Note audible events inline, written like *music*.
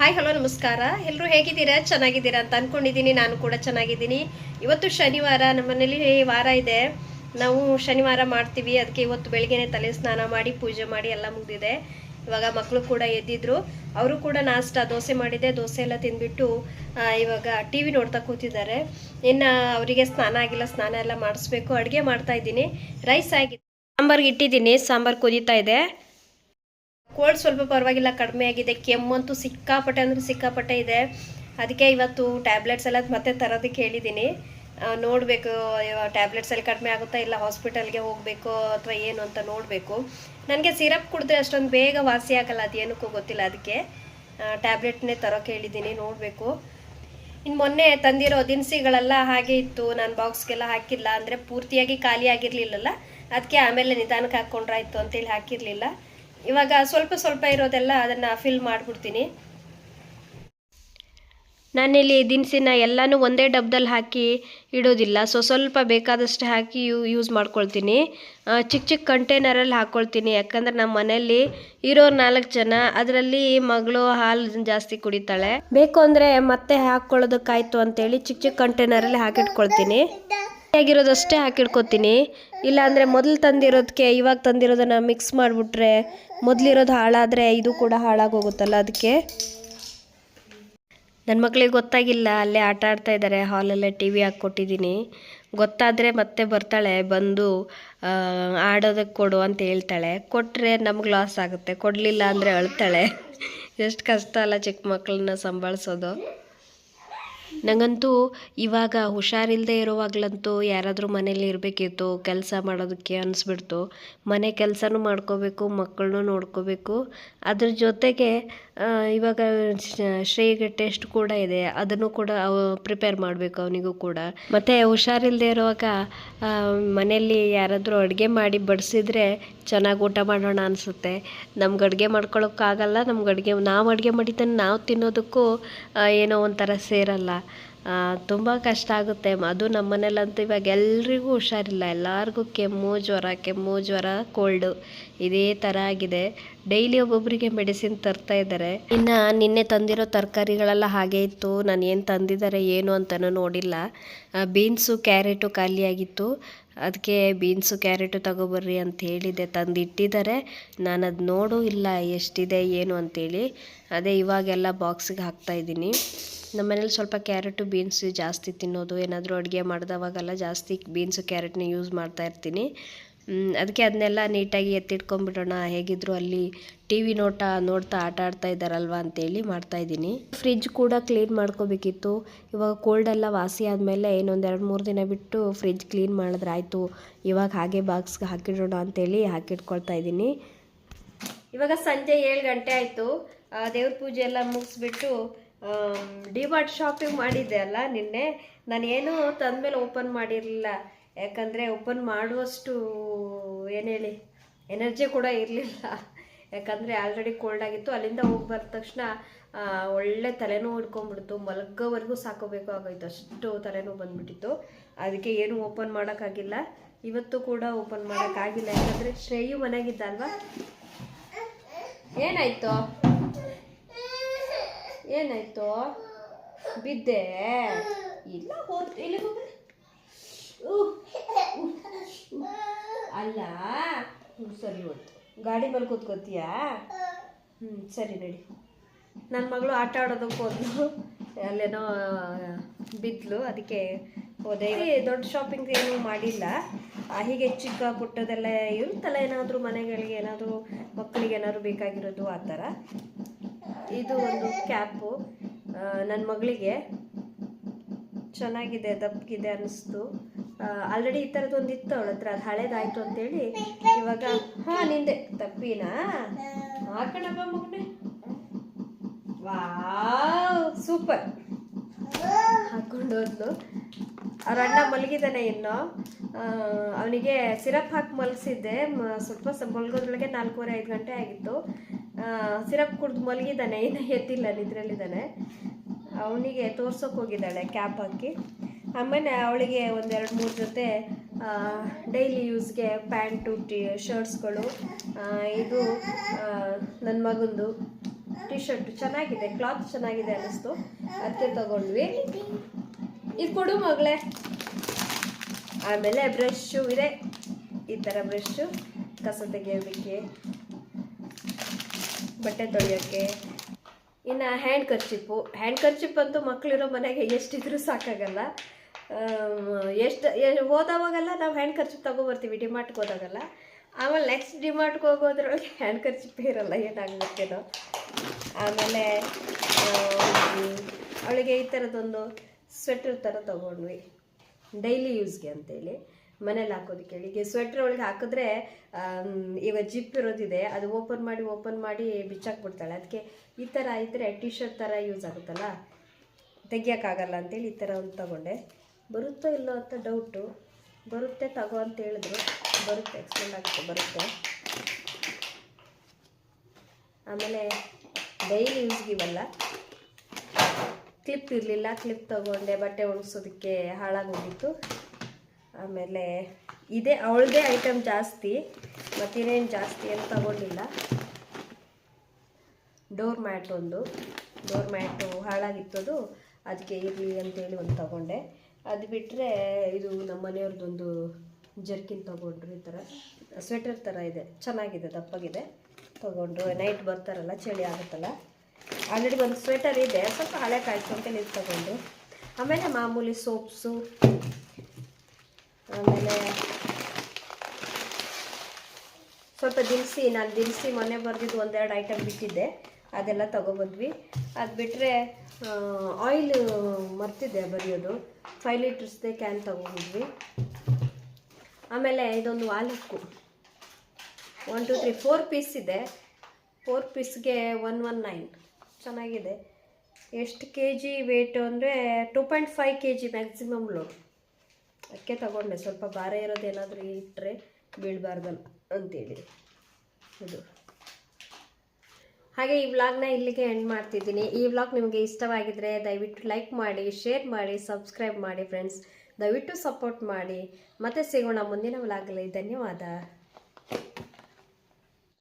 Hi hello ನಮಸ್ಕಾರ. ಎಲ್ಲರೂ ಹೇಗಿದ್ದೀರಾ? ಚೆನ್ನಾಗಿದ್ದೀರಾ ಅಂತ ಅನ್ಕೊಂಡಿದ್ದೀನಿ. ನಾನು ಕೂಡ ಚೆನ್ನಾಗಿದ್ದೀನಿ. ಇವತ್ತು ಶನಿವಾರ ನಮ್ಮನೇಲಿ ವಾರ ಇದೆ. ನಾವು ಶನಿವಾರ ಮಾಡ್ತೀವಿ. ಅದಕ್ಕೆ ಇವತ್ತು ಬೆಳಿಗ್ಗೆ ತಲೆ ಸ್ನಾನ ಮಾಡಿ, ಪೂಜೆ ಮಾಡಿ ಎಲ್ಲ ಮುಗಿದಿದೆ. ಇವಾಗ ಮಕ್ಕಳು ಕೂಡ ಎದ್ದಿದ್ರು. ಅವರು ಕೂಡ ನಾಷ್ಟ, ದೋಸೆ ಮಾಡಿದೆ. ದೋಸೆ ಎಲ್ಲ ತಿಂದ್ಬಿಟ್ಟು ಇವಾಗ ಟಿ ವಿ ನೋಡ್ತಾ ಕೂತಿದ್ದಾರೆ. ಇನ್ನು ಅವರಿಗೆ ಸ್ನಾನ ಆಗಿಲ್ಲ. ಸ್ನಾನ ಎಲ್ಲ ಮಾಡಿಸ್ಬೇಕು. ಅಡುಗೆ ಮಾಡ್ತಾ ಇದ್ದೀನಿ. ರೈಸ್ ಆಗಿದೆ ಸಾಂಬಾರ್ಗೆ ಇಟ್ಟಿದ್ದೀನಿ. ಸಾಂಬಾರು ಕುದೀತಾ ಇದೆ. ಕೋಲ್ಡ್ ಸ್ವಲ್ಪ ಪರವಾಗಿಲ್ಲ, ಕಡಿಮೆ ಆಗಿದೆ. ಕೆಮ್ಮಂತೂ ಸಿಕ್ಕಾಪಟ್ಟೆ ಅಂದರೆ ಸಿಕ್ಕಾಪಟ್ಟೆ ಇದೆ. ಅದಕ್ಕೆ ಇವತ್ತು ಟ್ಯಾಬ್ಲೆಟ್ಸ್ ಎಲ್ಲ ಮತ್ತೆ ತರೋದಕ್ಕೆ ಹೇಳಿದ್ದೀನಿ. ನೋಡಬೇಕು ಟ್ಯಾಬ್ಲೆಟ್ಸ್ ಎಲ್ಲ ಕಡಿಮೆ ಆಗುತ್ತಾ ಇಲ್ಲ ಹಾಸ್ಪಿಟಲ್ಗೆ ಹೋಗಬೇಕು ಅಥವಾ ಏನು ಅಂತ ನೋಡಬೇಕು. ನನಗೆ ಸಿರಪ್ ಕುಡಿದ್ರೆ ಅಷ್ಟೊಂದು ಬೇಗ ವಾಸಿ ಆಗಲ್ಲ, ಅದೇನಕ್ಕೂ ಗೊತ್ತಿಲ್ಲ ಅದಕ್ಕೆ. ಟ್ಯಾಬ್ಲೆಟ್ನೇ ತರೋಕೆ ಹೇಳಿದ್ದೀನಿ, ನೋಡಬೇಕು. ಇನ್ನು ಮೊನ್ನೆ ತಂದಿರೋ ದಿನಸಿಗಳೆಲ್ಲ ಹಾಗೆ ಇತ್ತು. ನಾನು ಬಾಕ್ಸ್ಗೆಲ್ಲ ಹಾಕಿಲ್ಲ ಅಂದರೆ ಪೂರ್ತಿಯಾಗಿ ಖಾಲಿ ಆಗಿರಲಿಲ್ಲಲ್ಲ? ಅದಕ್ಕೆ ಆಮೇಲೆ ನಿಧಾನಕ್ಕೆ ಹಾಕ್ಕೊಂಡ್ರಾಯ್ತು ಅಂತೇಳಿ ಹಾಕಿರಲಿಲ್ಲ. ಇವಾಗ ಸ್ವಲ್ಪ ಸ್ವಲ್ಪ ಇರೋದೆಲ್ಲ ಅದನ್ನು ಫಿಲ್ ಮಾಡಿಬಿಡ್ತೀನಿ. ನಾನಿಲ್ಲಿ ದಿನಸಿನ ಎಲ್ಲನೂ ಒಂದೇ ಡಬ್ಬದಲ್ಲಿ ಹಾಕಿ ಇಡೋದಿಲ್ಲ. ಸೊ ಸ್ವಲ್ಪ ಬೇಕಾದಷ್ಟು ಹಾಕಿ ಯೂ ಯೂಸ್ ಮಾಡ್ಕೊಳ್ತೀನಿ. ಚಿಕ್ಕ ಚಿಕ್ಕ ಕಂಟೈನರಲ್ಲಿ ಹಾಕ್ಕೊಳ್ತೀನಿ ಯಾಕಂದ್ರೆ ನಮ್ಮ ಮನೆಯಲ್ಲಿ ಇರೋ ನಾಲ್ಕು ಜನ, ಅದರಲ್ಲಿ ಮಗಳು ಹಾಲು ಜಾಸ್ತಿ ಕುಡಿತಾಳೆ. ಬೇಕು ಅಂದರೆ ಮತ್ತೆ ಹಾಕ್ಕೊಳ್ಳೋದಕ್ಕಾಯ್ತು ಅಂತೇಳಿ ಚಿಕ್ಕ ಚಿಕ್ಕ ಕಂಟೈನರಲ್ಲಿ ಹಾಕಿಟ್ಕೊಳ್ತೀನಿ. ಆಗಿರೋದಷ್ಟೇ ಹಾಕಿಡ್ಕೊತೀನಿ ಇಲ್ಲಾಂದರೆ ಮೊದಲು ತಂದಿರೋದಕ್ಕೆ ಇವಾಗ ತಂದಿರೋದನ್ನು ಮಿಕ್ಸ್ ಮಾಡಿಬಿಟ್ರೆ ಮೊದಲಿರೋದು ಹಾಳಾದರೆ ಇದು ಕೂಡ ಹಾಳಾಗೋಗುತ್ತಲ್ಲ ಅದಕ್ಕೆ ನನ್ನ ಮಕ್ಕಳಿಗೆ ಗೊತ್ತಾಗಿಲ್ಲ, ಅಲ್ಲೇ ಆಟ ಆಡ್ತಾ ಇದ್ದಾರೆ ಹಾಲಲ್ಲೇ ಟಿ ವಿ ಹಾಕ್ಕೊಟ್ಟಿದ್ದೀನಿ ಗೊತ್ತಾದರೆ ಮತ್ತೆ ಬರ್ತಾಳೆ, ಬಂದು ಆಡೋದಕ್ಕೆ ಕೊಡು ಅಂತ ಹೇಳ್ತಾಳೆ. ಕೊಟ್ಟರೆ ನಮ್ಗೆ ಲಾಸ್ ಆಗುತ್ತೆ. ಕೊಡಲಿಲ್ಲ ಅಂದರೆ ಅಳ್ತಾಳೆ. *laughs* ಎಷ್ಟು ಕಷ್ಟ ಅಲ್ಲ ಚಿಕ್ಕ ಮಕ್ಕಳನ್ನ ಸಂಭಾಳಿಸೋದು. ನನಗಂತೂ ಇವಾಗ ಹುಷಾರಿಲ್ಲದೆ ಇರುವಾಗಲಂತೂ ಯಾರಾದರೂ ಮನೇಲಿ ಇರಬೇಕಿತ್ತು, ಕೆಲಸ ಮಾಡೋದಕ್ಕೆ ಅನಿಸ್ಬಿಡ್ತು. ಮನೆ ಕೆಲಸನೂ ಮಾಡ್ಕೋಬೇಕು ಮಕ್ಕಳನ್ನೂ ನೋಡ್ಕೋಬೇಕು. ಅದ್ರ ಜೊತೆಗೆ ಇವಾಗ ಶ್ರೇಯಿಗೆ ಟೆಸ್ಟ್ ಕೂಡ ಇದೆ. ಅದನ್ನು ಕೂಡ ಪ್ರಿಪೇರ್ ಮಾಡಬೇಕು ಅವನಿಗೂ ಕೂಡ. ಮತ್ತು ಹುಷಾರಿಲ್ಲದೆ ಇರುವಾಗ ಮನೆಯಲ್ಲಿ ಯಾರಾದರೂ ಅಡುಗೆ ಮಾಡಿ ಬಡಿಸಿದ್ರೆ ಚೆನ್ನಾಗಿ ಊಟ ಮಾಡೋಣ ಅನಿಸುತ್ತೆ. ನಮ್ಗೆ ಅಡುಗೆ ಮಾಡ್ಕೊಳ್ಳೋಕ್ಕಾಗಲ್ಲ ನಮ್ಗೆ ಅಡುಗೆ, ನಾವು ಅಡುಗೆ ಮಾಡಿದ್ದನ್ನು ನಾವು ತಿನ್ನೋದಕ್ಕೂ ಏನೋ ಒಂಥರ ಸೇರಲ್ಲ. ತುಂಬ ಕಷ್ಟ ಆಗುತ್ತೆ. ಅದು ನಮ್ಮ ಮನೇಲಂತೂ ಇವಾಗ ಎಲ್ರಿಗೂ ಹುಷಾರಿಲ್ಲ. ಎಲ್ಲರಿಗೂ ಕೆಮ್ಮು, ಜ್ವರ ಕೆಮ್ಮು, ಜ್ವರ ಕೋಲ್ಡು ಇದೇ ಥರ ಆಗಿದೆ. ಡೈಲಿ ಒಬ್ಬೊಬ್ಬರಿಗೆ ಮೆಡಿಸಿನ್ ತರ್ತಾ ಇದ್ದಾರೆ. ಇನ್ನು ನಿನ್ನೆ ತಂದಿರೋ ತರಕಾರಿಗಳೆಲ್ಲ ಹಾಗೆ ಇತ್ತು. ನಾನು ಏನು ತಂದಿದ್ದಾರೆ, ಏನು ಅಂತಲೂ ನೋಡಿಲ್ಲ. ಬೀನ್ಸು, ಕ್ಯಾರೆಟು ಖಾಲಿಯಾಗಿತ್ತು. ಅದಕ್ಕೆ ಬೀನ್ಸು ಕ್ಯಾರೆಟು ತಗೊಬರ್ರಿ ಅಂತ ಹೇಳಿದೆ. ತಂದು ಇಟ್ಟಿದ್ದಾರೆ ನಾನು ಅದು ನೋಡು ಇಲ್ಲ ಎಷ್ಟಿದೆ ಏನು ಅಂತೇಳಿ. ಅದೇ ಇವಾಗೆಲ್ಲ ಬಾಕ್ಸಿಗೆ ಹಾಕ್ತಾ ಇದ್ದೀನಿ. ನಮ್ಮ ಮನೇಲಿ ಸ್ವಲ್ಪ ಕ್ಯಾರೆಟು ಬೀನ್ಸು ಜಾಸ್ತಿ ತಿನ್ನೋದು. ಏನಾದರೂ ಅಡುಗೆ ಮಾಡಿದವಾಗೆಲ್ಲ ಜಾಸ್ತಿ ಬೀನ್ಸು ಕ್ಯಾರೆಟ್ನ ಯೂಸ್ ಮಾಡ್ತಾ ಇರ್ತೀನಿ. ಮ್, ಅದಕ್ಕೆ ಅದನ್ನೆಲ್ಲ ನೀಟಾಗಿ ಎತ್ತಿಟ್ಕೊಂಡ್ಬಿಡೋಣ ಹೇಗಿದ್ರು ಅಲ್ಲಿ ಟಿ ವಿ ನೋಟ ನೋಡ್ತಾ ಆಟ ಆಡ್ತಾ ಇದ್ದಾರಲ್ವ ಅಂತೇಳಿ ಮಾಡ್ತಾ ಇದ್ದೀನಿ. ಫ್ರಿಜ್ ಕೂಡ ಕ್ಲೀನ್ ಮಾಡ್ಕೋಬೇಕಿತ್ತು. ಇವಾಗ ಕೋಲ್ಡ್ ಎಲ್ಲ ವಾಸಿ ಆದಮೇಲೆ ಇನ್ನೊಂದು ಎರಡು ಮೂರು ದಿನ ಬಿಟ್ಟು ಫ್ರಿಜ್ ಕ್ಲೀನ್ ಮಾಡಿದ್ರೆ ಆಯಿತು. ಇವಾಗ ಹಾಗೆ ಬಾಕ್ಸ್ಗೆ ಹಾಕಿಡೋಣ ಅಂತೇಳಿ ಹಾಕಿಟ್ಕೊಳ್ತಾ ಇದ್ದೀನಿ. ಇವಾಗ ಸಂಜೆ ಏಳು ಗಂಟೆ ಆಯಿತು. ದೇವ್ರ ಪೂಜೆ ಎಲ್ಲ ಮುಗಿಸ್ಬಿಟ್ಟು ಡಿ ಮಾರ್ಟ್ ಶಾಪಿಂಗ್ ಮಾಡಿದ್ದೆ ಅಲ್ಲ ನಿನ್ನೆ. ನಾನು ತಂದ ಮೇಲೆ ಓಪನ್ ಮಾಡಿರಲಿಲ್ಲ. ಯಾಕಂದರೆ ಓಪನ್ ಮಾಡುವಷ್ಟು ಏನು ಹೇಳಿ ಎನರ್ಜಿ ಕೂಡ ಇರಲಿಲ್ಲ. ಯಾಕಂದರೆ ಆಲ್ರೆಡಿ ಕೋಲ್ಡ್ ಆಗಿತ್ತು, ಅಲ್ಲಿಂದ ಹೋಗಿ ಬಂದ ತಕ್ಷಣ ಒಳ್ಳೆ ತಲೆನೋವು ಹಿಡ್ಕೊಂಡ್ಬಿಡ್ತು. ಮಲಗೋವರೆಗೂ ಸಾಕೋಬೇಕು ಆಗೋಯ್ತು. ಅಷ್ಟು ತಲೆನೋವು ಬಂದ್ಬಿಟ್ಟಿತ್ತು. ಅದಕ್ಕೆ ಏನು ಓಪನ್ ಮಾಡೋಕ್ಕಾಗಿಲ್ಲ. ಇವತ್ತು ಕೂಡ ಓಪನ್ ಮಾಡೋಕ್ಕಾಗಿಲ್ಲ. ಯಾಕಂದರೆ ಶ್ರೇಯು ಮನೆಗಿದ್ದ ಅಲ್ವಾ ಏನಾಯ್ತು? ಏನಾಯ್ತು? ಬಿದ್ದೆ? ಇಲ್ಲ, ಹೋದ್ ಇಲ್ಲಿ ಅಲ್ಲ ಹ್ಞೂ ಸರಿ ಗಾಡಿ ಮೇಲೆ ಕೂತ್ಕೋತೀಯಾ? ಹ್ಞೂ ಸರಿ, ನಡಿ. ನನ್ನ ಮಗಳು ಆಟ ಆಡೋದಕ್ಕೆ ಹೋದ್ಲು. ಅಲ್ಲೇನೋ ಬಿದ್ಲು. ಅದಕ್ಕೆ ಹೋದೆ. ದೊಡ್ಡ ಶಾಪಿಂಗ್ ಏನು ಮಾಡಿಲ್ಲ. ಹೀಗೆ ಚಿಕ್ಕ ಪುಟ್ಟದೆಲ್ಲ ಇರುತ್ತಲ್ಲ, ಏನಾದರೂ ಮನೆಗಳಿಗೆ ಏನಾದರೂ ಮಕ್ಕಳಿಗೆ ಏನಾದರೂ ಬೇಕಾಗಿರೋದು ಆ ಥರ. ಇದು ಒಂದು ಕ್ಯಾಪು ನನ್ನ ಮಗಳಿಗೆ ಚೆನ್ನಾಗಿದೆ, ದಪ್ಪಗಿದೆ ಅನ್ನಿಸ್ತು. ಆಲ್ರೆಡಿ ಈ ಥರದ್ದು ಒಂದು ಇತ್ತು ಅವಳ ಹತ್ರ ಅದು ಹಳೇದಾಯ್ತು ಅಂತೇಳಿ ಇವಾಗ, ಹಾಂ, ನಿಂದೆ. ತಪ್ಪಿನಾ? ಹಾಕಣಪ್ಪ ಮಗನೇ. Wow, super. ಹಾಕೊಂಡೋದ್ಲು. ಅವ್ರ ಅಣ್ಣ ಮಲಗಿದ್ದಾನೆ ಇನ್ನು. ಅವನಿಗೆ ಸಿರಪ್ ಹಾಕಿ ಮಲಗಿಸಿದ್ದೆ. ಸ್ವಲ್ಪ ಮಲಗೋದ್ರೊಳಗೆ ನಾಲ್ಕೂವರೆ, ಐದು ಗಂಟೆ ಆಗಿತ್ತು. ಸಿರಪ್ ಕುಡ್ದು ಮಲಗಿದ್ದಾನೆ ಇನ್ನು ಎದ್ದಿಲ್ಲ ನಿದ್ರಲ್ಲಿದ್ದಾನೆ ಅವನಿಗೆ ತೋರ್ಸೋಕೆ ಹೋಗಿದ್ದಾಳೆ, ಕ್ಯಾಪ್ ಹಾಕಿ. ಆಮೇಲೆ ಅವಳಿಗೆ ಒಂದೆರಡು ಮೂರು ಜೊತೆ ಡೈಲಿ ಯೂಸ್ಗೆ ಪ್ಯಾಂಟು ಟಿ ಶರ್ಟ್ಸ್ಗಳು ಇದು ನನ್ನ ಮಗಂದು ಟಿ ಶರ್ಟ್ ಚೆನ್ನಾಗಿದೆ ಕ್ಲಾತ್ ಚೆನ್ನಾಗಿದೆ ಅನ್ನಿಸ್ತು. ಅದಕ್ಕೆ ತಗೊಂಡ್ವಿ. ಇದು ಕೊಡು ಮಗಳೇ. ಆಮೇಲೆ ಬ್ರಷ್ಷು ಇದೆ. ಈ ಥರ ಬ್ರಷು ಕಸ ತೆಗೆಯೋದಕ್ಕೆ ಬಟ್ಟೆ ತೊಳೆಯೋಕ್ಕೆ, ಇನ್ನು ಹ್ಯಾಂಡ್ ಕರ್ಚಿಪ್ಪು ಹ್ಯಾಂಡ್ ಕರ್ಚಿಪ್ ಅಂತೂ ಮಕ್ಕಳಿರೋ ಮನೆಗೆ ಎಷ್ಟಿದ್ರೂ ಸಾಕಾಗಲ್ಲ. ಎಷ್ಟು ಹೋದವಾಗೆಲ್ಲ ನಾವು ಹ್ಯಾಂಡ್ ಖರ್ಚು ತೊಗೊಬರ್ತೀವಿ ಡಿಮಾರ್ಟ್ಗೆ ಹೋದಾಗೆಲ್ಲ. ಆಮೇಲೆ ನೆಕ್ಸ್ಟ್ ಡಿಮಾರ್ಟ್ಗೆ ಹೋಗೋದ್ರೊಳಗೆ ಹ್ಯಾಂಡ್ ಖರ್ಚಿಪ್ ಇರಲ್ಲ, ಏನಾಗಬೇಕೇನೋ. ಆಮೇಲೆ ಅವಳಿಗೆ ಈ ಥರದೊಂದು ಸ್ವೆಟ್ರ್ ಥರ ತೊಗೊಂಡ್ವಿ. ಡೈಲಿ ಯೂಸ್ಗೆ ಅಂತೇಳಿ. ಮನೇಲಿ ಹಾಕೋದಕ್ಕೆ ಈಗ ಸ್ವೆಟ್ರ್ ಒಳಗೆ ಹಾಕಿದ್ರೆ ಇವಾಗ ಜಿಪ್ ಇರೋದಿದೆ, ಅದು ಓಪನ್ ಮಾಡಿ ಓಪನ್ ಮಾಡಿ ಬಿಚ್ಚಾಕ್ಬಿಡ್ತಾಳೆ. ಅದಕ್ಕೆ ಈ ಥರ ಇದ್ದರೆ ಟಿ ಶರ್ಟ್ ಥರ ಯೂಸ್ ಆಗುತ್ತಲ್ಲ ತೆಗಿಯೋಕ್ಕಾಗಲ್ಲ ಅಂತೇಳಿ ಈ ಥರ ಒಂದು ತಗೊಂಡೆ. ಬರುತ್ತೋ ಇಲ್ಲೋ ಅಂತ ಡೌಟು ಬರುತ್ತೆ ತಗೋ ಅಂತ ಹೇಳಿದ್ರು. ಬರುತ್ತೆ ಎಕ್ಸ್ಪ್ಲೇನ್ ಆಗುತ್ತೆ, ಬರುತ್ತೆ. ಆಮೇಲೆ ಡೈಲಿ ಯೂಸ್ಗಿವಲ್ಲ ಕ್ಲಿಪ್ ಇರಲಿಲ್ಲ ಕ್ಲಿಪ್ ತಗೊಂಡೆ, ಬಟ್ಟೆ ಒಣಗಿಸೋದಕ್ಕೆ ಹಾಳಾಗೋಗಿತ್ತು ಆಮೇಲೆ ಇದೇ, ಅವಳದೇ ಐಟಮ್ ಜಾಸ್ತಿ ಮತ್ತಿನ್ನೇನು ಜಾಸ್ತಿ ಏನು ತಗೊಂಡಿಲ್ಲ. ಡೋರ್ ಮ್ಯಾಟ್ ಒಂದು. ಡೋರ್ ಮ್ಯಾಟು ಹಾಳಾಗಿತ್ತದು, ಅದಕ್ಕೆ ಇರಲಿ ಅಂತೇಳಿ ಒಂದು ತಗೊಂಡೆ. ಅದು ಬಿಟ್ಟರೆ ಇದು ನಮ್ಮ ಮನೆಯವ್ರದ್ದೊಂದು ಜರ್ಕಿನ್ ತೊಗೊಂಡ್ರು ಈ ಥರ ಸ್ವೆಟರ್ ಥರ ಇದೆ. ಚೆನ್ನಾಗಿದೆ, ದಪ್ಪಗಿದೆ. ತೊಗೊಂಡ್ರು. ನೈಟ್ ಬರ್ತಾರಲ್ಲ, ಚಳಿ ಆಗುತ್ತಲ್ಲ. ಆಲ್ರೆಡಿ ಒಂದು ಸ್ವೆಟರ್ ಇದೆ. ಸ್ವಲ್ಪ ಹಳೆ ಕಾಯ್ತು ಅಂತೇಳಿ ಇದು ತೊಗೊಂಡು ಆಮೇಲೆ ಮಾಮೂಲಿ ಸೋಪ್ಸು. ಆಮೇಲೆ ಸ್ವಲ್ಪ ದಿನಸಿ, ನಾನು ದಿನಸಿ ಮೊನ್ನೆ ಬರೆದಿದ್ದು ಒಂದೆರಡು ಐಟಮ್ ಬಿಟ್ಟಿದ್ದೆ. ಅದೆಲ್ಲ ತಗೊಬಂದ್ವಿ. ಅದು ಬಿಟ್ಟರೆ ಆಯಿಲ್ ಮರ್ತಿದ್ದೆ ಬರೆಯೋದು. ಫೈವ್ ಲೀಟರ್ಸ್ದೇ ಕ್ಯಾನ್ ತೊಗೊಂಡಿದ್ವಿ ಆಮೇಲೆ ಇದೊಂದು ವಾಲಕ್ಕು one two three four piece ಇದೆ. ಫೋರ್ ಪೀಸ್ಗೆ ಒನ್ ಒನ್ ನೈನ್ ಚೆನ್ನಾಗಿದೆ. ಎಷ್ಟು ಕೆ ಜಿ ವೇಟು ಅಂದರೆ two point five K G maximum load ಅದಕ್ಕೆ ತಗೊಂಡೆ. ಸ್ವಲ್ಪ ಭಾರ ಇರೋದೇನಾದರೂ ಇಟ್ಟರೆ ಬೀಳಬಾರ್ದಲ್ಲ ಅಂತೇಳಿ. ಇದು. ಹಾಗೆ ಈ ವ್ಲಾಗ್ನ ಇಲ್ಲಿಗೆ ಎಂಡ್ ಮಾಡ್ತಿದ್ದೀನಿ. ಈ ವ್ಲಾಗ್ ನಿಮಗೆ ಇಷ್ಟವಾಗಿದ್ದರೆ ದಯವಿಟ್ಟು ಲೈಕ್ ಮಾಡಿ ಶೇರ್ ಮಾಡಿ ಸಬ್ಸ್ಕ್ರೈಬ್ ಮಾಡಿ ಫ್ರೆಂಡ್ಸ್ ದಯವಿಟ್ಟು ಸಪೋರ್ಟ್ ಮಾಡಿ. ಮತ್ತೆ ಸಿಗೋಣ ಮುಂದಿನ ವ್ಲಾಗಲ್ಲಿ ಧನ್ಯವಾದ.